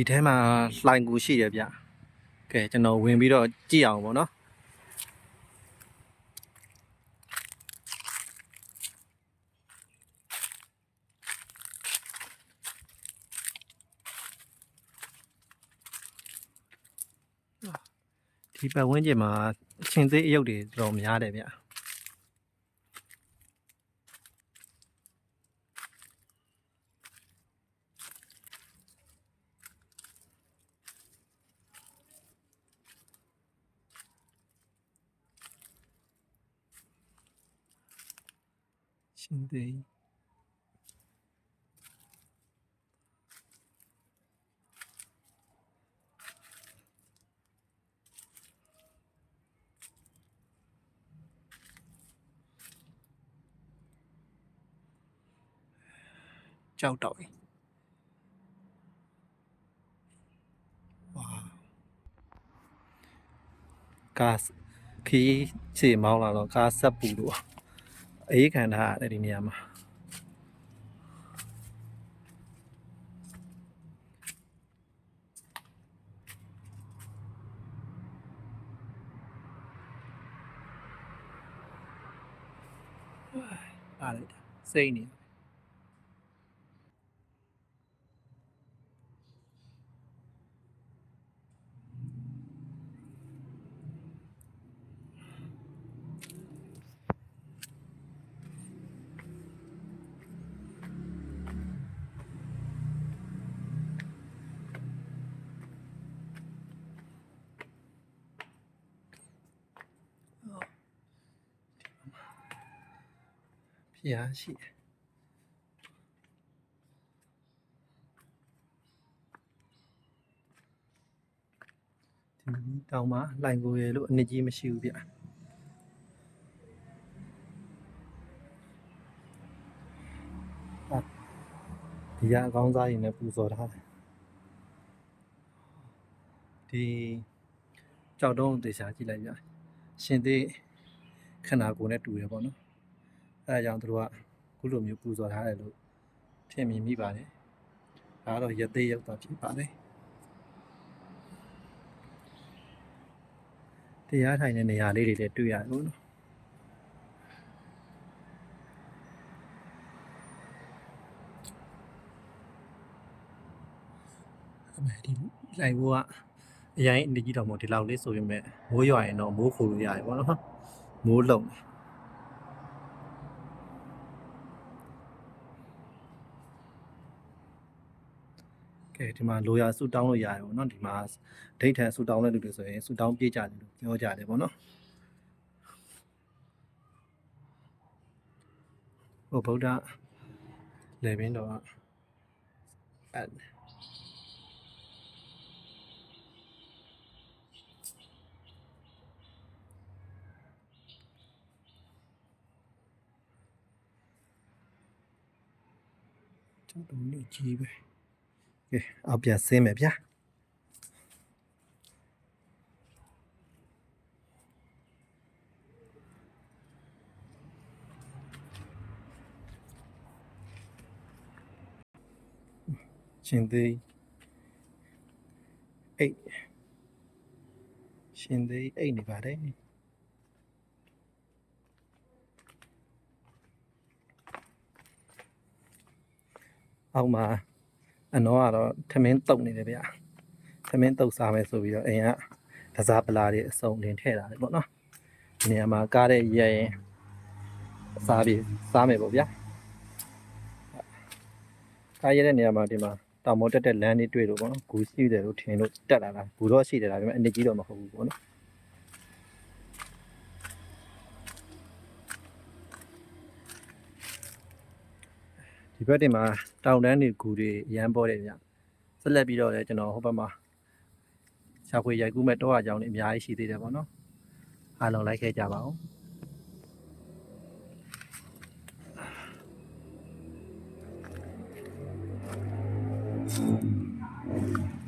ဒီထဲမှာလှိုင်ကူရှိရဗျကဲကျွန်တော်ဝင်ပြီးတော့ကြည့်အောင်ပေါ့နော်ဒီပတ်ဝန်းကျင်မှာအချင်းသေးအယုတ်တွေတော်တော်များတယ်ဗျ ရှင်သေးကြောက်တော့ပြီဝါကားခီးချေမောင်းလာတော့ကားဆက်ပူလို့ အေးခံထားရတယ်ဒီနေရာမှာအားလိုက်တာစိတ်နေ ဖျားရှိတယ်ဒီတောင်မှာလှိုင်ကိုရယ်လို့အနစ်ကြီးမရှိဘူးဗျဒီကအကောင်းစားရင်လည်းပူဇော်ထားတယ်ဒီကြောက်တုံးတေချာကြည့်လိုက်ဗျရှင်သေးခန္ဓာကိုယ်နဲ့တူရပေါ့နော် အဲဒါကြောင့်သူတို့ကခုလိုမျိုးပူဇော်ထားတယ်လို့ထင်မြင်မိပါတယ်ဒါကတော့ရသေးရောက်တာဖြစ်ပါတယ်တရားထိုင်တဲ့နေရာလေးတွေလည်းတွေ့ရတယ်လို့နော်အမေဒီလိုက်ဘောကအရင်အနေကြီးတော့မဟုတ်ဒီလောက်လေးဆိုရင်မဲ့မိုးရွာရင်တော့မိုးခိုလို့ရတယ်ပေါ့နော်မိုးလုံတယ် ကဲဒီမှာလိုရာဆူတောင်းလို့ရတယ်ပေါ့နော်ဒီမှာဒိတ်ထန်ဆူတောင်းတဲ့လူတွေဆိုရင်ဆူတောင်းပြေးကြတယ်လို့ပြောကြတယ်ပေါ့နော်ဟိုဗုဒ္ဓလေဘင်းတော်ကအဲ့ကျွန်တော်နေကြီးပဲ ကဲအောက်ပြန်ဆင်းမယ်ဗျာရှင်သေးအိတ်ရှင်သေးအိတ်နေပါတယ်အောက်မှာ အနောကတော့ထမင်းတုတ်နေတယ်ဗျာထမင်းတုတ်စားမယ်ဆိုပြီးတော့အိမ်ကကစားပလာတွေအစုံလင်ထည့်တာလေပေါ့နော်ဒီနေရာမှာကားတဲ့ရဲရင်စားပြီးစားမယ်ပေါ့ဗျာကားရဲတဲ့နေရာမှာဒီမှာတောင်ပေါ်တက်တဲ့လမ်းလေးတွေ့လို့ပေါ့နော်ဂူရှိတယ်လို့ထင်လို့တက်လာတာဂူတော့ရှိတယ်ဒါပေမဲ့အနေကြီးတော့မဟုတ်ဘူးပေါ့နော် ဒီဘက်တင်မှာတောင်တန်းတွေဂူတွေအရန်ပေါ်တယ်ဗျဆက်လက်ပြီးတော့လည်းကျွန်တော်ဟိုဘက်မှာရှားခွေရိုက်ကူးမဲ့တောအကြောင်းတွေအများကြီးရှိသေးတယ်ပေါ့နော်အားလုံးလိုက်ခဲ့ကြပါဦး嗯。